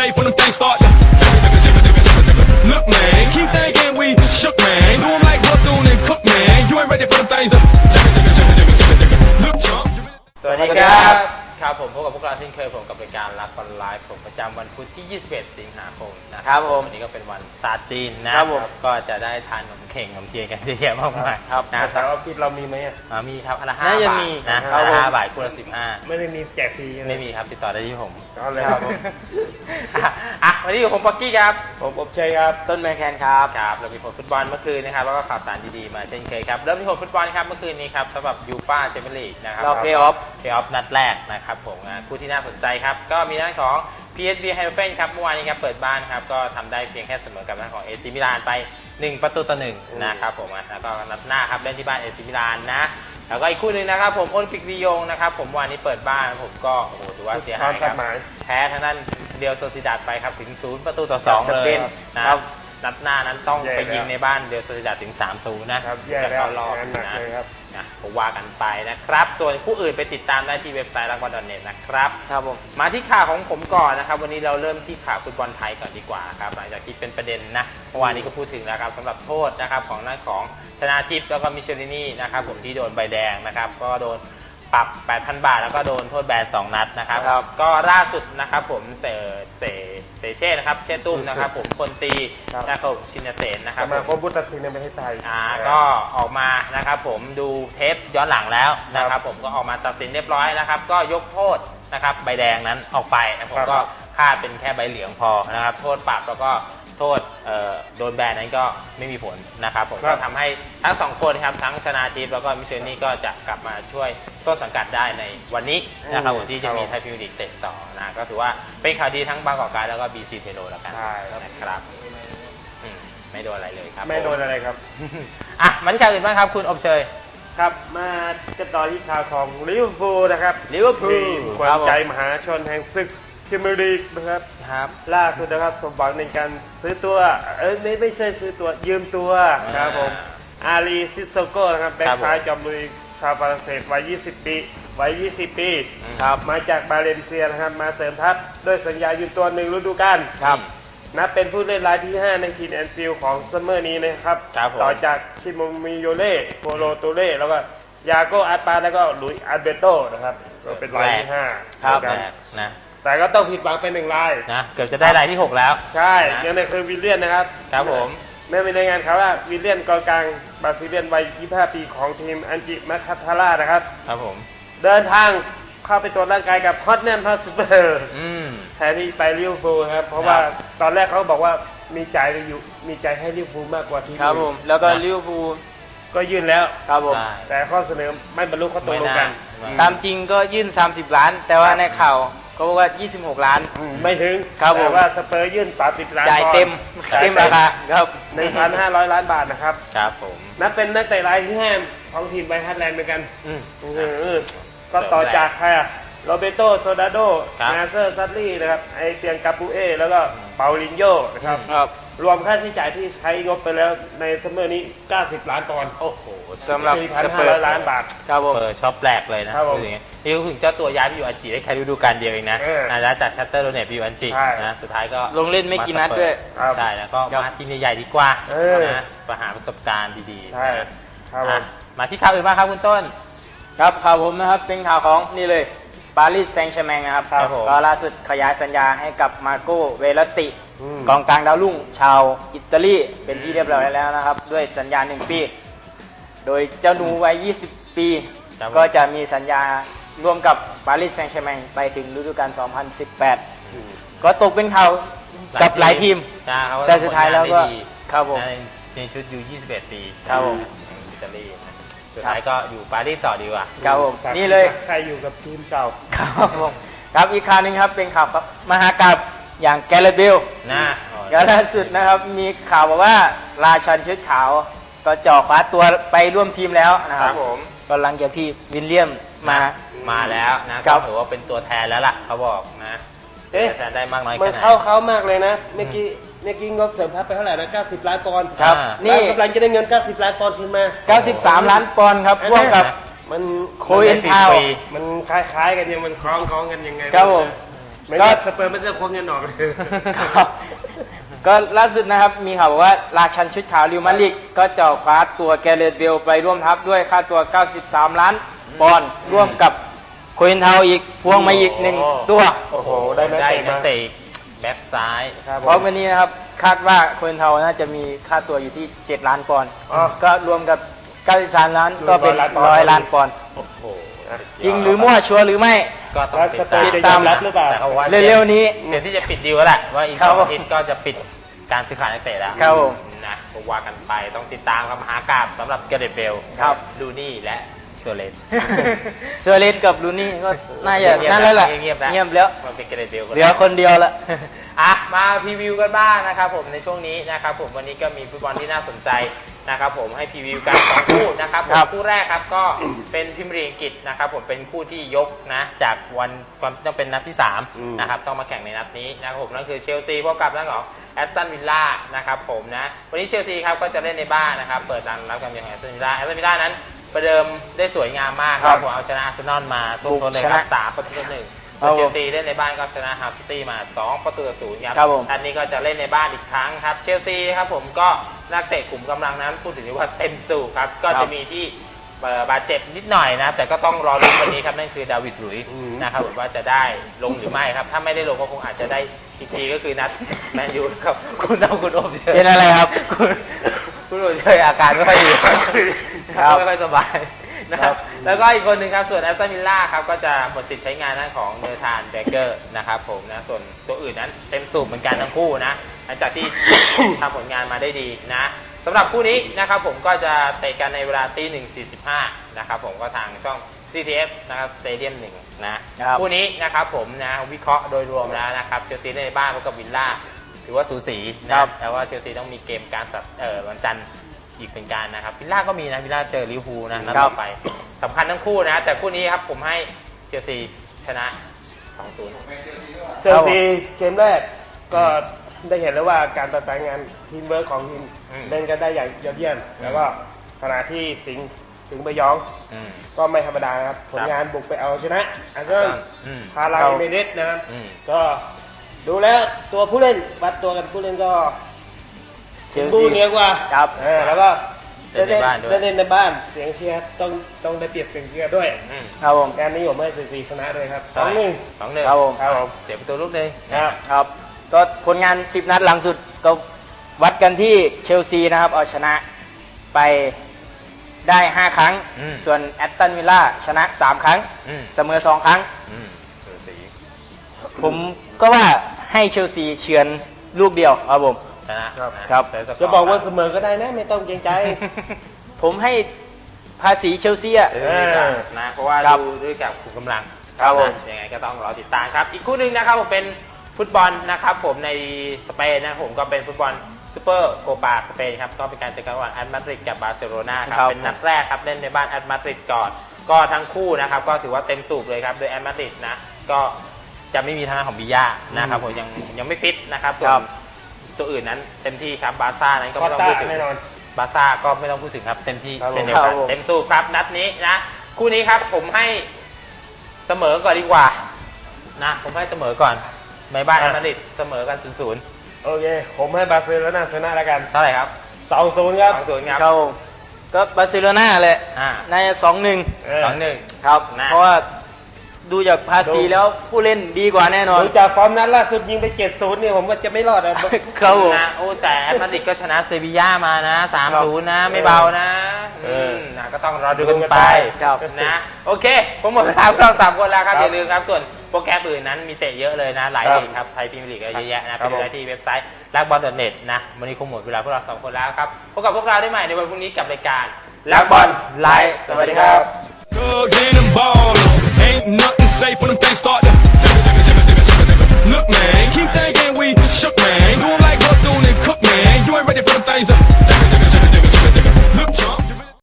safe when them things start. กับพวกเราเช่นเคยผมกับรายการรักออนไลน์ผมประจำวันพุธที่ 21 สิงหาคมนะครับผมวันนี้ก็เป็นวันศาสตร์จีนนะครับผมก็จะได้ทานขนมเข่งขนมเทียนกันเยอะแยะมากมายครับนะแต่ออฟฟิศเรามีไหมอะอ่ามีครับอนละห้าน่าจะบาทมีนะครับอนละผมห้าบาทคู่ละสิบห้าไม่ได้มีแจกฟรีใช่ไหมไม่มีครับติดต่อได้ที่ผมเอาเลยครับผมอะอะวันนี้อยู่ผมป๊อกกี้ครับผมอบชัยครับต้นแมคแคนครับครับเรามีผลฟุตบอลเมื่อคืนนะครับแล้วก็ข่าวสารดีๆมาเช่นเคยครับเริ่มที่ผลฟุตบอลครับเมื่อคืนนี้ครับสำหรับยูฟ่าแชมเปี้ยนลีกนะครับรอบ playoff เพย์ออฟนัดแรกนะครับผมอะคู่ที่น่าสนใจครับ ก็มีด้านของ PSV h e i f e n ครับเมื่อวานนี้ครับเปิดบ้านครับก็ทำได้เพียงแค่เสมอกับด้านของ AC มิลานไป 1 ประตูต่อหนึ่งนะครับผมอะแล้วก็นัดหน้าครับเล่นที่บ้าน AC มิลานนะแล้วก็อีกคู่หนึ่งนะครับผมโอลิมปิกลียงนะครับผมวันนี้เปิดบ้านผมก็โอ้โหถือว่าเสียหายครับความคาดหมายแพ้ทางด้านเรียวโซซิดัดไปครับถึง 0 ประตูต่อ2จากสเลเปยนนะครับ นัดหน้านั้นต้องแย่ไปยิงแล้วในบ้านเรียวโซซิดัดถึง 3-0 นะครับแย่จะแล้วเข้ารอบงานหนักนะเลยครับ นะก็ว่ากันไปนะครับ ส่วนคู่อื่นไปติดตามได้ที่เว็บไซต์รางวัลดอทเน็ตนะครับ ครับผม มาที่ข่าวของผมก่อนนะครับ วันนี้เราเริ่มที่ข่าวฟุตบอลไทยก่อนดีกว่าครับหลังจากที่เป็นประเด็นนะเมื่อวานนี้ก็พูดถึงแล้วครับสำหรับโทษนะครับของนักของชนะทิพย์แล้วก็มิเชลินี่นะครับผมที่โดนใบแดงนะครับก็โดน ปรับ 8,000 บาท แล้วก็โดนโทษแบน 2 นัดนะครับ ครับก็ล่าสุดนะครับผมเสเสเสเช่นะครับ เช่ตุ้มนะครับผมคนตีครับ นะครับชินเสนนะคสรับมาผมคมพุทธศิลป์ในประเทศไทย อ่าก็ออกมานะครับผมดูเทปย้อนหลังแล้วนะคครัรับบผมก็ออกมาตัดสินเรียบร้อยนะครับ ก็ยกโทษนะครับใบแดงนั้นออกไปนะผมครับ ก็คาดเป็นแค่ใบเหลืองพอนะครับ โทษปรับแล้วก็โทษเอ่อโดนแบนนั้นก็ไม่มีผลนะครับผมครัก็บทำให้ทั้งสองคนครับทั้งชนาทิพย์แล้วก็มิเชลนี่ก็จะกลับมาช่วย ต้นสังกัดได้ในวันนี้นะครับผมที่จะมีไทยพิมยร์ลีกเตะต่อนะก็ถือว่าเป็นข่าวดีทั้งบางกอกการแล้วก็บีซีเทโรแล้วกันใช่ครับนะครับอืมไม่โดนอะไรเลยครับ ไม่โดนผอะไรครับอะมาที่ข่าวอื่นบ้างครับ คุณอบเชยครับมาจะต่อที่ข่าวของลิเวอร์พูลนะครับลิเวอร์พูลทีมขวัญใจมหาชนแห่งศึกพรีเมียร์ลีกนะครับครับ ล่าสุดนะครับสมหวังในการซื้อตัวเอ้ยไม่ไม่ใช่ซื้อตัวยืมตัวครับผมอาลีซิโซโก้นะครับแบ็คครับผมซ้ายจอมลุย ชาวฝรั่งเศสวัย 20 ปีวัย 20 ปี ครับ มาจากบาเลนเซียนะครับ มาเสริมทัพด้วยสัญญายืมตัวหนึ่งฤดูกาลครับ นับเป็นผู้เล่นรายที่ 5 ในทีมแอนฟิลด์ของซัมเมอร์นี้นะครับ ครับผม ต่อจากชิโมมิโยเล่โปโลตูเล่ แล้วก็ยาโกอาร์ปาแล้วก็หลุยส์อาร์เบโตนะครับ ก็เป็นรายที่5ครับนะแรกนะแต่ก็ต้องผิดหวังเป็นหนึ่งราย นะ เกือบจะได้รายที่ 6 แล้ว ใช่ นะ ยังในคือวิลเลียนนะครับ ครับผม แม่มีรายงานข่าวว่าวิลเลียนกองกลางบราซิเลียนวัย 25 ปีของทีมอันจิมาคาทาร่านะครับ ครับผม เดินทางเข้าไปตรวจร่างกายกับฮอตแนมฮอสเปอร์อืม แทนที่ไปลิเวอร์พูลครับ เพราะว่าครับ ตอนแรกเขาบอกว่ามีใจอยู่มีใจให้ลิเวอร์พูลมากกว่าทีมครับผอื่มนแล้วก็นะลิเวอร์พูลก็ยื่นแล้ว ครับผม ใช่ แต่ข้อเสนอไม่บรรลุข้อตกลงกัน ไม่น่าตามจริงก็ยื่น 30 ล้าน แต่ว่าในข่าว ก็บอกว่า 26 ล้าน ไม่ถึงครับผม แต่ว่าสเปอร์ยื่น 30 ล้านจ่ายเต็มจ่ายเต็เต็มมราคาครับ 1,500 ล้านบาทนะครับ ครับผม นับเป็นนักเตะรายที่ห้าของทีมไบรฮัตแลนด์เหมือนกันอืม อื้อหือก็ต่อจากใครอะโรเบโตโซดาโดครับ นาเซอร์ซัตลี่นะครับ ไอเตียงกาปูเอ แล้วก็เปาลินโยนะครับ ครับรวมค่าใช้จ่ายที่ใช้งบไปแล้วในซัมเมอร์นี้ 90 ล้านปอนด์โอ้โหสำหรับสเปอร์4,500ล้านบาท ครับผมเปิดช็อปแปลกเลยนะครับผมพูดอย่างงี้นี่ก็ถึงเจ้าตัวย้ายไปอยู่อันจิได้แค่ฤดูกาลเดียวเองนะเออนะจากชัตเตอร์โดเนตไปอยู่อันจิใช่นะสุดท้ายก็ลงเล่นไม่กี่นัดด้วยครับใช่แล้วก็มาทีมใหญ่ๆดีกว่าเออ นะมาหาประสบการณ์ดีๆใช่นะครับผอะมมาที่ข่าวอื่นบ้างครับคุณต้น ครับข่าวผมนะครับเป็นข่าวของนี่เลย ปารีสแซงต์แชร์แมงนะครับครับผม ก็ล่าสุดขยายสัญญาให้กับมาโกเวลติอืมกองกลางดาวรุ่งชาวอิตาลีเป็นที่เรียบร้อยแล้วนะครับ ด้วยสัญญา 1 ปี โดยเจ้าหนูวัย 20 ปี ครับผม ก็จะมีสัญญาร่วมกับปารีสแซงต์แชร์แมงไปถึงฤดูกาล 2018 ก็ตกเป็นข่าวกับหลายทีมใช่เขาก็แต่สุดท้ายแล้วก็ทำผลงานได้ดีครับผม ในในชุดยู21 ปีครับผม อิตาลีนะ สุดท้ายก็อยู่ปารีสต่อดีกว่า ครับผมจากนี่เลยใครอยู่กับทีมเก่าครับผมครับอีกข่าวหนึงครับเป็นข่าวครับมหากาบอย่างแกลเบลนะก็ล่าสุดนะครับมีข่าวบอกว่าราชันชุดขาวก็เจ่อคว้าตัวไปร่วมทีมแล้วนะคครัรับบผมก็หลังจากที่วิลเลียมมามาแล้วนะครัก็บถือว่าเป็นตัวแทนแล้วล่ะเขาบอกนะ เอ๊ะแทนได้มากน้อยมัแค่นไหน เข้าเขามากเลยนะเมื่อกี้เมื่อกี้งบเสริมทัพไปเท่าไหร่นะ90 ล้านปอนด์ครับนี่แล้วกำลังจะได้เงิน 90 ล้านปอนด์คืนมา93 ล้านปอนด์ครับพ่วงกับ มันโคเอ็นทาวน์ฟรีมันคล้ายๆกันยังมันคล้องคล้องกันยังไงครับผม ไม่งั้นสเปอร์มันจะคว้าเงินออกเลย ครับก็ล่าสุดนะครับมีข่าวบอกว่า ราชันชุดขาวริวมาดริดก็จะคว้าตัวแกเรตเบลไปร่วมทัพด้วยค่าตัว 93 ล้านปอนด์ร่วมกับโควินเทาอีกพวงมาอีกหนึ่งตัวโอ้โหได้นักได้เตะนัมากเตะแบ็คซ้าย ครับผเพราะมวันนี้นะครับคาดว่าโควินเทาน่าจะมีค่าตัวอยู่ที่ 7 ล้านปอนด์อ๋อก็รวมกับ93ล้านก็เป็นร้อยล้านปอนด์ ร้อยล้านปอนด์โอ้โหจริงหรือมั่วชัวร์หรือไม่ ก็ต้องแล้วติสดเปอตามร์จะยอมรับหรือเปล่า แต่เขาว่าเร็วๆนี้เดี๋ยวที่จะปิดดีลแล้วแหละว่าอีกครัสบองอาทิตย์ก็จะปิดการซื้อขายนักเตะแล้วครับผมนะก็ว่ากันไปต้องติดตามครับมหากาบสำหรับเกเรตเบลครับ ดูนี่และ โซเลสเซอร์เลสกับลูนี่ก็น่าจะเงียบนั่นแล้วแหละเงียบแล้วเงียบแล้วมันเป็นเกเรตเบลเหลือคนเดียวละอะมาพรีวิวกันบ้างนะครับผมในช่วงนี้นะครับผมวันนี้ก็มีฟุตบอลที่น่าสนใจนะครับผมให้พรีวิวกันสองคู่นะครับผมครับคู่แรกครับก็เป็นพิมยร์ลีกอังกฤษนะครับผมเป็นคู่ที่ยกนะจากวันความต้องเป็นนัดที่อืม3นะครับต้องมาแข่งในนัดนี้นะครับผมนั่นคือเชลซีพบกับนักของแอสตันวิลล่านะครับผมนะวันนี้เชลซีครับก็จะเล่นในบ้านนะครับเปิดตามรับการเยือนของแอสตันวิลล่าแอสตันวิลล่านั้น ประเดิมได้สวยงามมากคครัรับบผมเอาชนะอาร์เซนอลมาทุ่มทนเลยคชรันะบสามประตูต่อหนึ่งครับผมเชลซีเล่นในบ้านก็ชนะฮาร์ซิตี้มา 2 ประตูต่อศูนย์ครับครับผม อันนี้ก็จะเล่นในบ้านอีกครั้งครับ เชลซีครับผมก็นักเตะกลุ่มกำลังนั้นพูดถึงว่าเต็มสูบครับ ก็จะมีที่เอ่อบาดเจ็บนิดหน่อยนะแต่ก็ต้องรอรุ้นวันนี้ครับ นั่นคือดาวิดหลุยส์อืมนะครับผมว่าจะได้ลงหรือไม่ครับ ถ้าไม่ได้ลงก็คงอาจจะได้อีกทีก็คือนัดแมนยูครับคุณเอาคุณโอมเชยเป็นอะไรครับ คุณ คุณโอมเชยอาการไม่ค่อยดีครับครับไม่ค่อยสบายนะครับแล้วก็อีกคนหนึ่งครับส่วนแอสตันวิลล่าครับก็จะหมดสิทธิ์ใช้งานด้านของเนอร์ธานเบเกอร์นะครับผมนะส่วนตัวอื่นนั้นเต็มสูบเหมือนกันทั้งคู่นะหลังจากที่ทำผลงานมาได้ดีนะสำหรับคู่นี้นะครับผมก็จะเตะกันในเวลาตีหนึ่งสี่สิบห้านะครับผมก็ทางช่อง CTF นะครับสเตเดียมหนึ่งนะครับคู่นี้นะครับผมนะวิเคราะห์โดยรวมแล้วนะครับเชลซีเล่นในบ้านพบกับวิลล่า ถือว่าสูสีนะครับแต่ว่าเชลซีต้องมีเกมการสับเอ่อวันจันทร์อีกเป็นการนะครับวิลล่าก็มีนะวิลล่าเจอลิเวอร์พูลนะนัดครัต่บอไปสำคัญทั้งคู่นะ แต่คู่นี้ครับผมให้เชลซีชนะ 2-0 เชลซีเกมแรกก็ได้เห็นแล้วว่าการประสานงานทีมเวิร์คของทีมอืมเล่นกันได้อย่างยอดเยี่ยมแล้วก็ขณะที่สิงห์ถึงไปยองอืมก็ไม่ธรรมดานะครับ ผลงานบุกไปเอาชนะอาร์เซนอลอืมพาราครับเมเดสนะครับอืมก็ ดูแล้วตัวผู้เล่นวัดตัวกันผู้เล่นก็เชลบูซี เหนือกว่าครับเออแล้วก็เล่นในบ้านด้วยได้เล่นในบ้านเสียงเชียร์ต้องต้องได้เปรียบเสียงเชียร์ด้วยอืมครับผมงานนี้ผมให้เชลซีชนะด้วยครับสองหนึ่ง สองหนึ่งครับผม ครับผม เสียประตูลูกหนึ่งครับ ครับ ก็ผลงาน 10 นัดหลังสุดก็วัดกันที่เชลซีนะครับ เอาชนะไปได้ 5 ครั้ง อืม ส่วนแอตตันวิลล่าชนะ 3 ครั้ง อืมเสมอ 2 ครั้ง อืมสูสี ผมก็ว่าให้เชลซีเฉือนลูกเดียวครับผมชนะครับครับเสียสร์จะบอกว่าเสมอก็ได้นะ ไม่ต้องเกรงใจ ผมให้ภาษีเชลซีอะเออนะเพราะว่าครับดูด้วยกับขุมกำลังครับผมนะยังไงก็ต้องรอติดตามครับ อีกคู่หนึ่งนะครับผมเป็นฟุตบอลนะครับ ผมในสเปนนะครับผมก็เป็นฟุตบอลซูเปอร์โกปาสเปนครับก็เป็นการเจอกันระหว่างแอตมาดริดกับบาร์เซโลนาครับครับเป็นนัดแรกครับเล่นในบ้านแอตมาดริดก่อน ก็ทั้งคู่นะครับก็ถือว่าเต็มสูบเลยครับโดยแอตมาดริดนะก็ จะไม่มีทางด้านของบิยานะครับผมยังยังไม่ฟิตนะครับส่วครันบตัวอื่นนั้นเต็มที่ครับบาร์ซ่านั้นก็คอไม่ต้องต้าพูดถึงแน่นอนบาร์ซ่าก็ไม่ต้องพูดถึงครับเต็มที่ครับผมเช่นเดียวกันครับผมเต็มสู้ครับนัดนี้นะคู่นี้ครับผมให้เสมอก่อนดีกว่านะผมให้เสมอก่อนในบ้านแอตมาดริดเสมอกัน0ูนย์โอเค ผมให้บาร์เซโลนาชนะแล้วกันเท่าไหร่ครับ2-0ครับสองศูนย์ครับครับผมก็บาร์เซโลนาแหละอ่าน่าจะสองหนึ่งเออสองหนึ่งครับนะเพราะว่า ดูจากภาษีดูแล้วผู้เล่นดีกว่าแน่นอน ดูจากฟอร์มนัดล่าสุดยิงไป7-0เนี่ยผมว่าจะไม่รอดอะครับผมนะโอ้แต่แอตมาดริดก็ชนะเซบีย่ามานะ3 0นะ ไม่เบานะเออมนะก็ต้องรอดูกันไปครับนะโอเคผมหมดเวลาพวกเราสามคนแล้วครับครับ อย่าลืมครับส่วนโปรแกรมอื่นนั้นมีเตะเยอะเลยนะ หลายครับลีกครับ ไทยพรีเมียร์ลีกก็เยอะแยะนะครัไปบดูได้ที่เว็บไซต์ลักบอลเน็ตนะวันนี้คงหมดเวลาพวกเราสองคนแล้วครับพบกับพวกเราได้ใหม่ในวันพรุ่งนี้กับรายการลักบอลไลฟ์สวัสดีครับ Thugs and them ballers. Ain't nothing safe when them things start to. Look, man, keep thinking we shook, man. Doing like Bethune and Cook, man. You ain't ready for them things to.